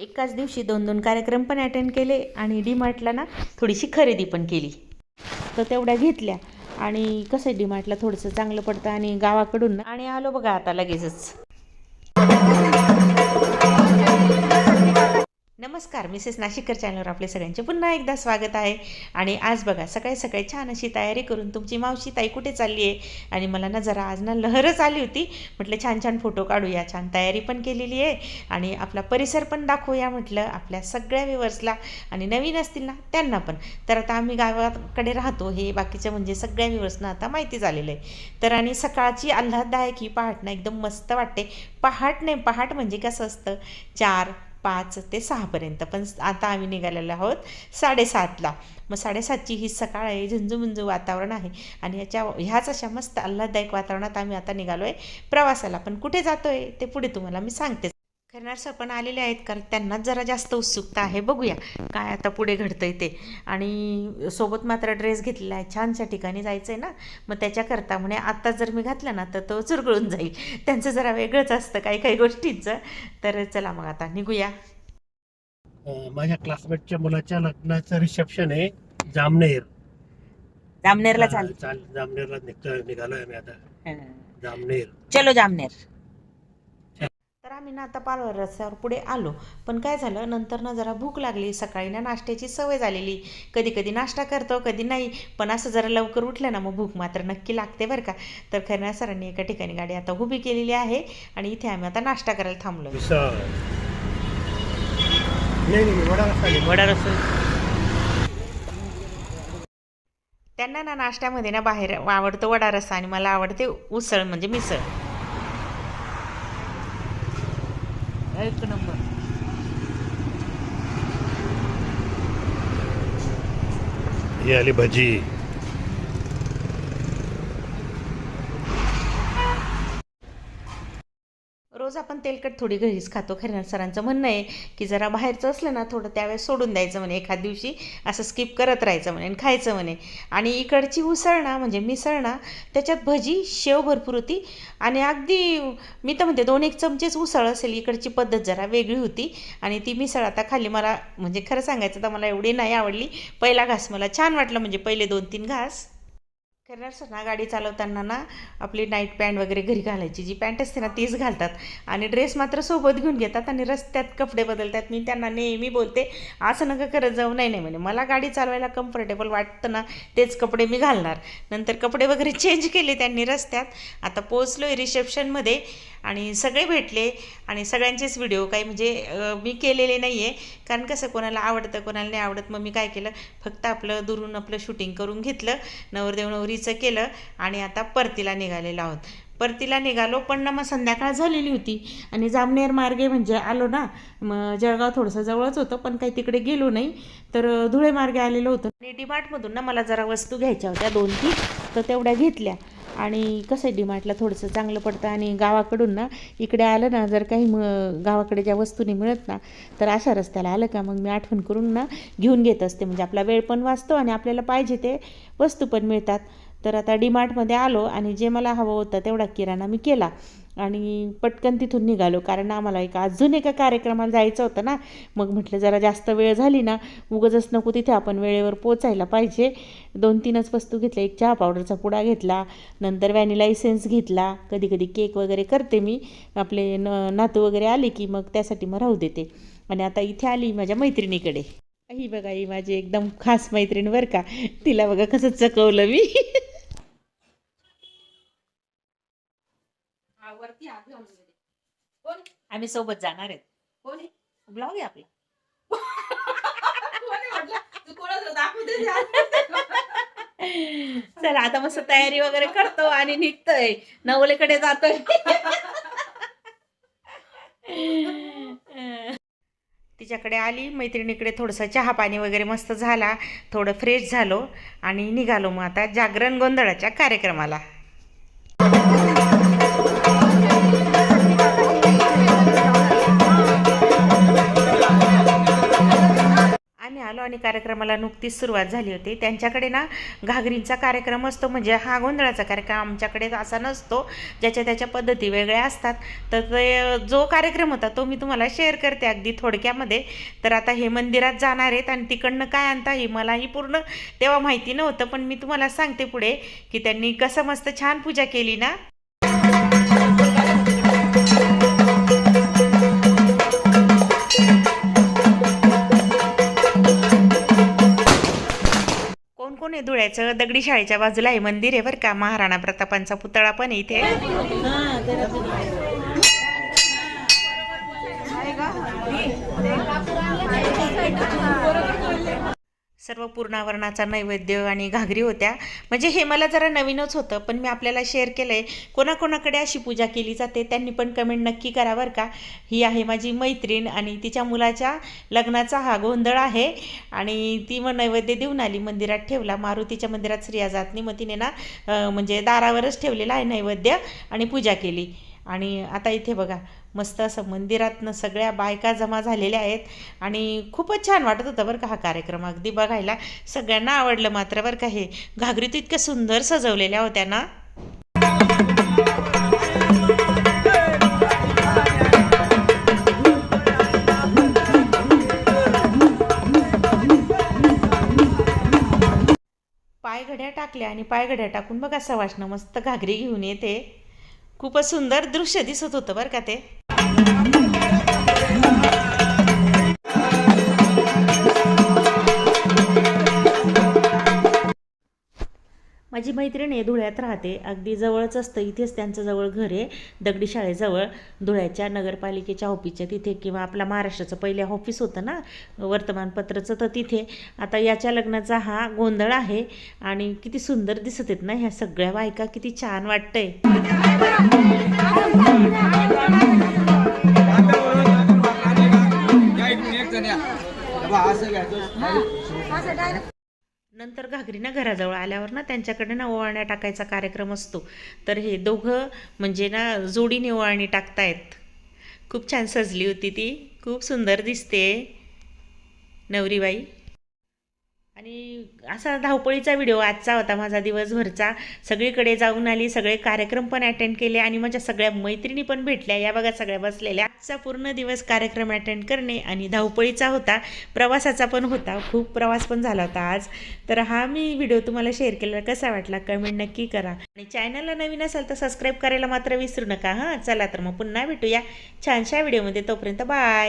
एकाच दिवशी दोन दोन कार्यक्रम पण अटेंड केले आणि डीमार्टला ना थोडीशी खरेदी पण केली. तर तेवढ्या घेतल्या. आणि कसं आहे डीमार्टला थोडंसं चांगलं पडतं आणि गावाकडून आणि आलो बघा आता लगेचच. नमस्कार मिसेस नाशिककर चॅनलवर आपले सगळ्यांचे पुन्हा एकदा स्वागत आहे. आणि आज बघा सकाळी सकाळी छान अशी तयारी करून तुमची मावशी ताई कुठे चालली आहे? आणि मला ना जरा आज ना लहरच आली होती. म्हटलं छान छान फोटो काढूया छान तयारी पण केलेली आहे. आणि आपला परिसर पण दाखवूया म्हटलं आपल्या सगळ्या व्ह्युअर्सला आणि नवीन असतील ना त्यांना पण. तर आता आम्ही गावाकडे राहतो हे बाकीच्या म्हणजे सगळ्या व्ह्युअर्सना आता माहिती झालेलं आहे. तर आणि सकाळची आल्हाददायक ही पहाट ना एकदम मस्त वाटते. पहाट नाही पहाट म्हणजे कसं असतं? चार पाच ते सहापर्यंत पण आता आम्ही निघालेलो आहोत साडेसातला. मग साडेसातची ही सकाळ आहे झुंजूमुंजू वातावरण आहे आणि याच्या ह्याच अशा मस्त आल्हाददायक वातावरणात आम्ही आता निघालो आहे प्रवासाला. पण कुठे जातो आहे ते पुढे तुम्हाला मी सांगते. खरणार सर पण आलेले आहेत कारण त्यांनाच जरा जास्त उत्सुकता आहे. बघूया काय आता पुढे घडतंय ते. आणि सोबत मात्र ड्रेस घेतलेला आहे. छानशा ठिकाणी जायचं आहे ना. मग त्याच्याकरता म्हणे आत्ता जर मी घातला ना तर तो चुरगळून जाईल. त्यांचं जरा वेगळंच असतं काही काही गोष्टींचं. तर चला मग आता निघूया. माझ्या क्लासमेटच्या मुलाच्या लग्नाचं रिसेप्शन आहे जामनेर. जामनेरला चाल. चाल जामनेरला निघतोय निघालोय आम्ही आता. जामनेर. चलो जामनेर. आम्ही ना आता पालवर रस्त्यावर पुढे आलो. पण काय झालं? नंतर ना जरा भूक लागली. सकाळी ना नाश्त्याची सवय झालेली. कधी कधी नाश्ता करतो कधी नाही. पण असं जरा लवकर उठलं ना मग भूक मात्र नक्की लागते बरं का. तर खरं सरांनी एका ठिकाणी गाडी आता उभी केलेली आहे आणि इथे आम्ही आता नाश्ता करायला थांबलो वडा रस्ता त्यांना ना नाश्त्यामध्ये ना बाहेर आवडतं वडा रस्सा आणि मला आवडते उसळ म्हणजे मिसळ. एक नंबर. ही आली भजी. रोज आपण तेलकट थोडी घरीच खातो. खरं सरांचं म्हणणं आहे की जरा बाहेरचं असलं ना थोडं त्यावेळेस सोडून द्यायचं म्हणे. एखाद दिवशी असं स्किप करत राहायचं म्हणे आणि खायचं म्हणे. आणि इकडची उसळ ना म्हणजे मिसळ ना त्याच्यात भजी शेव भरपूर होती. आणि अगदी मी तर म्हणते दोन एक चमचेच उसळ असेल. इकडची पद्धत जरा वेगळी होती. आणि ती मिसळ आता खाली मला म्हणजे खरं सांगायचं तर मला एवढी नाही आवडली. पहिला घास मला छान वाटलं. म्हणजे पहिले दोन तीन घास. खरंच सर ना गाडी चालवताना ना आपली नाईट पॅन्ट वगैरे घरी घालायची. जी पॅन्ट असते ना तीच घालतात. आणि ड्रेस मात्र सोबत घेऊन घेतात आणि रस्त्यात कपडे बदलतात. मी त्यांना नेहमी बोलते असं नका करत जाऊ. नाही नाही म्हणे. मला गाडी चालवायला कम्फर्टेबल वाटतं ना तेच कपडे मी घालणार. नंतर कपडे वगैरे चेंज केले त्यांनी रस्त्यात. आता पोचलो आहे रिसेप्शनमध्ये आणि सगळे भेटले. आणि सगळ्यांचेच व्हिडिओ काही म्हणजे मी केलेले नाही आहे कारण कसं कोणाला आवडतं कोणाला नाही आवडत. मग मी काय केलं? फक्त आपलं दुरून आपलं शूटिंग करून घेतलं. नवरदेव नवरी नवरीचं केलं आणि आता परतीला निघालेलो आहोत. परतीला निघालो पण ना मग संध्याकाळ झालेली होती आणि जामनेर मार्गे म्हणजे आलो ना मग जळगाव थोडंसं जवळच होतं पण काही तिकडे गेलो नाही. तर धुळे मार्गे आलेलो होतं. आणि डीमार्टमधून ना मला जरा वस्तू घ्यायच्या होत्या दोन तीन तर तेवढ्या घेतल्या. आणि कसं आहे डीमार्टला थोडंसं चांगलं पडतं आणि गावाकडून ना इकडे आलं ना जर काही म गावाकडे ज्या वस्तू मिळत ना तर अशा रस्त्याला आलं का मग मी आठवण करून ना घेऊन घेत असते. म्हणजे आपला वेळ पण वाचतो आणि आपल्याला पाहिजे ते वस्तू पण मिळतात. तर आता डीमार्टमध्ये आलो आणि जे मला हवं होतं तेवढा किराणा मी केला. आणि पटकन तिथून निघालो. कारण आम्हाला एक अजून एका कार्यक्रमाला जायचं होतं ना. मग म्हटलं जरा जास्त वेळ झाली ना उगजच नको तिथे आपण वेळेवर पोचायला पाहिजे. दोन तीनच वस्तू घेतल्या. एक चहा पावडरचा पुडा घेतला. नंतर व्हॅनिला इसेन्स घेतला. कधी कधी केक वगैरे करते मी. आपले न नातू वगैरे आले की मग त्यासाठी मग राहू देते. आणि आता इथे आली माझ्या मैत्रिणीकडे. ही बघा ही माझी एकदम खास मैत्रीण बरं का. तिला बघा कसं चकवलं मी. आम्ही सोबत जाणार आहेत. ब्लॉग आहे आपला. चला आता मस्त तयारी वगैरे करतो आणि निघतोय. नवलेकडे जातोय. तिच्याकडे आली मैत्रिणीकडे थोडंसं चहा पाणी वगैरे मस्त झाला थोडं फ्रेश झालो आणि निघालो मग आता जागरण गोंधळाच्या कार्यक्रमाला. आम्ही आलो आलो आणि कार्यक्रमाला नुकतीच सुरुवात झाली होती. त्यांच्याकडे ना घागरींचा कार्यक्रम असतो म्हणजे हा गोंधळाचा कार्यक्रम आमच्याकडे असा नसतो ज्याच्या त्याच्या पद्धती वेगळ्या असतात. तर ते जो कार्यक्रम होता तो मी तुम्हाला शेअर करते अगदी थोडक्यामध्ये. तर आता हे मंदिरात जाणार आहेत आणि तिकडनं काय आणता हे मलाही पूर्ण तेव्हा माहिती नव्हतं पण मी तुम्हाला सांगते पुढे की त्यांनी कसं मस्त छान पूजा केली ना. कोण कोण आहे धुळ्याचं? दगडी शाळेच्या बाजूला आहे मंदिर आहे बरं का महाराणा प्रतापांचा पुतळा पण आहे इथे. सर्व पूर्णावरणाचा नैवेद्य आणि घागरी होत्या. म्हणजे हे मला जरा नवीनच होतं पण मी आपल्याला शेअर केलं आहे कोणाकोणाकडे अशी पूजा केली जाते त्यांनी पण कमेंट नक्की करा बरं का. ही आहे माझी मैत्रीण आणि तिच्या मुलाच्या लग्नाचा हा गोंधळ आहे. आणि ती मग नैवेद्य देऊन आली मंदिरात ठेवला. मारुतीच्या मंदिरात स्त्रिया जात नाही मग तिने ना म्हणजे दारावरच ठेवलेला आहे नैवेद्य आणि पूजा केली. आणि आता इथे बघा मस्त असं मंदिरातनं सगळ्या बायका जमा झालेल्या आहेत. आणि खूपच छान वाटत होतं बरं का हा कार्यक्रम. अगदी बघायला सगळ्यांना आवडलं मात्र बरं का हे. घागरी तर इतक्या सुंदर सजवलेल्या होत्या ना. पायघड्या टाकल्या आणि पायघड्या टाकून बघा सवाशनं मस्त घागरी घेऊन येते. खूपच सुंदर दृश्य दिसत होतं बरं का ते. माझी मैत्रीण आहे धुळ्यात राहते. अगदी जवळच असतं. इथेच त्यांचं जवळ घर आहे. दगडी शाळेजवळ. धुळ्याच्या नगरपालिकेच्या ऑफिसच्या तिथे किंवा आपला महाराष्ट्राचं पहिले ऑफिस होतं ना वर्तमानपत्राचं तर तिथे. आता याच्या लग्नाचा हा गोंधळ आहे आणि किती सुंदर दिसत आहेत ना ह्या सगळ्या बायका. किती छान वाटतंय. नंतर घागरीना घराजवळ आल्यावर ना त्यांच्याकडे ना ओवाळण्या टाकायचा कार्यक्रम असतो. तर हे दोघं म्हणजे ना जोडीने ओवाळणी टाकतायत. खूप छान सजली होती ती. खूप सुंदर दिसते नवरीबाई. आणि असा धावपळीचा व्हिडिओ आजचा होता माझा दिवसभरचा. सगळीकडे जाऊन आली सगळे कार्यक्रम पण अटेंड केले आणि माझ्या सगळ्या मैत्रिणी पण भेटल्या. या बघा सगळ्या बसलेल्या. आजचा पूर्ण दिवस कार्यक्रम अटेंड करणे आणि धावपळीचा होता प्रवासाचा पण होता. खूप प्रवास पण झाला होता आज. तर हा मी व्हिडिओ तुम्हाला शेअर केला कसा वाटला कमेंट नक्की करा. आणि चॅनलला नवीन असाल तर सबस्क्राईब करायला मात्र विसरू नका हां? चला तर मग पुन्हा भेटूया. छानशा व्हिडिओमध्ये तोपर्यंत बाय